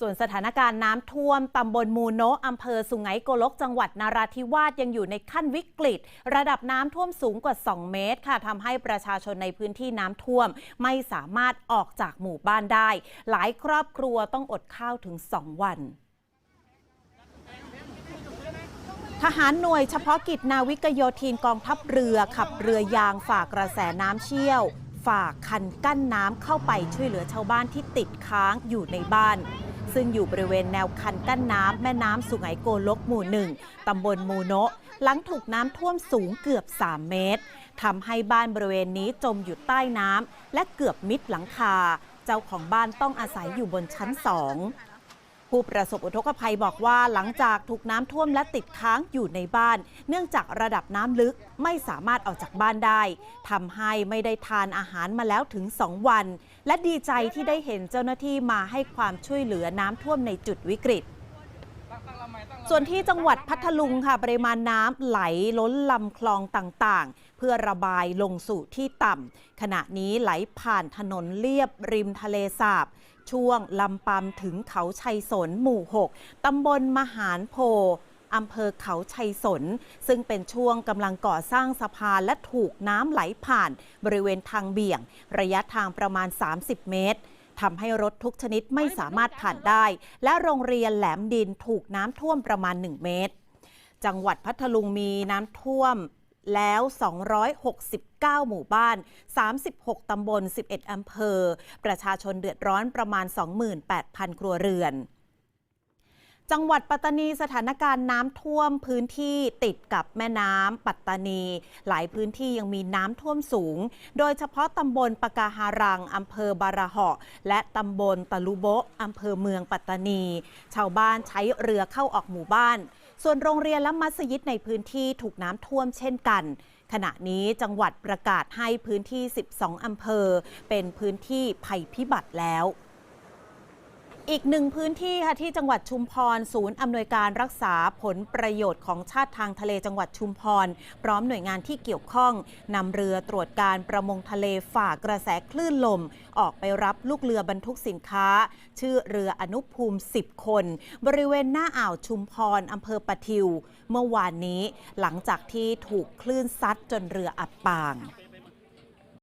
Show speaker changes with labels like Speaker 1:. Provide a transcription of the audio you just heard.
Speaker 1: ส่วนสถานการณ์น้ำท่วมตำบลมูโนะอำเภอสุงไหงโกลกจังหวัดนาราธิวาสยังอยู่ในขั้นวิกฤต ระดับน้ำท่วมสูงกว่า 2 เมตรค่ะทำให้ประชาชนในพื้นที่น้ำท่วม ไม่สามารถออกจากหมู่บ้านได้ หลายครอบครัวต้องอดข้าวถึง 2 วันทหารหน่วยเฉพาะกิจนาวิกโยธินกองทัพเรือขับเรือยางฝ่ากระแสน้ำเชี่ยว ฝ่าคันกั้นน้ำเข้าไปช่วยเหลือชาวบ้านที่ติดค้างอยู่ในบ้าน ซึ่งอยู่บริเวณแนวคันกั้นน้ำแม่น้ำสุไหงโกลกหมู่หนึ่งตำบลมูโนะหลังถูกน้ำท่วมสูงเกือบ 3 เมตรทำให้บ้านบริเวณนี้จมอยู่ใต้น้ำและเกือบมิดหลังคา เจ้าของบ้านต้องอาศัยอยู่บนชั้นสอง ผู้ประสบอุทกภัยบอกว่าหลังจากถูกน้ำท่วมและติดค้างอยู่ในบ้าน เนื่องจากระดับน้ำลึกไม่สามารถออกจากบ้านได้ทำให้ไม่ได้ทานอาหารมาแล้วถึง 2 วัน และดีใจที่ได้เห็นเจ้าหน้าที่มาให้ความช่วยเหลือน้ำท่วมในจุดวิกฤตส่วนที่จังหวัดพัทลุงค่ะปริมาณน้ำไหลล้นลำคลองต่างๆ เพื่อระบายลงสู่ที่ต่ำขณะนี้ไหลผ่านถนนเลียบริมทะเลสาบ ช่วงลำปำถึงเขาชัยสนหมู่ 6 ตำบลมหารโพอำเภอเขาชัยสน ซึ่งเป็นช่วงกำลังก่อสร้างสะพานและถูกน้ำไหลผ่านบริเวณทางเบี่ยง ระยะทางประมาณ 30 เมตรทำให้รถทุกชนิดไม่สามารถผ่านได้ และโรงเรียนแหลมดินถูกน้ำท่วมประมาณ 1 เมตร จังหวัดพัทลุงมีน้ำท่วม แล้ว 269 หมู่บ้าน 36 ตำบล 11 อำเภอ ประชาชนเดือดร้อนประมาณ 28,000 ครัวเรือน จังหวัดปัตตานีสถานการณ์น้ำท่วมพื้นที่ติดกับแม่น้ำปัตตานี หลายพื้นที่ยังมีน้ำท่วมสูง โดยเฉพาะตำบลปะกาหารังอำเภอบาระเหาะ และตำบลตะลุโบะอำเภอเมืองปัตตานี ชาวบ้านใช้เรือเข้าออกหมู่บ้าน ส่วนโรงเรียนและมัสยิดในพื้นที่ถูกน้ำท่วมเช่นกัน ขณะนี้จังหวัดประกาศให้พื้นที่ 12 อำเภอ เป็นพื้นที่ภัยพิบัติแล้ว อีกหนึ่งพื้นที่ค่ะที่จังหวัดชุมพร ศูนย์อำนวยการรักษาผลประโยชน์ของชาติทางทะเลจังหวัดชุมพร พร้อมหน่วยงานที่เกี่ยวข้องนำเรือตรวจการประมงทะเลฝ่ากระแสคลื่นลม ออกไปรับลูกเรือบรรทุกสินค้า ชื่อเรืออนุภูมิ 10 คน บริเวณหน้าอ่าวชุมพรอำเภอปะทิว เมื่อวานนี้หลังจากที่ถูกคลื่นซัดจนเรืออับปาง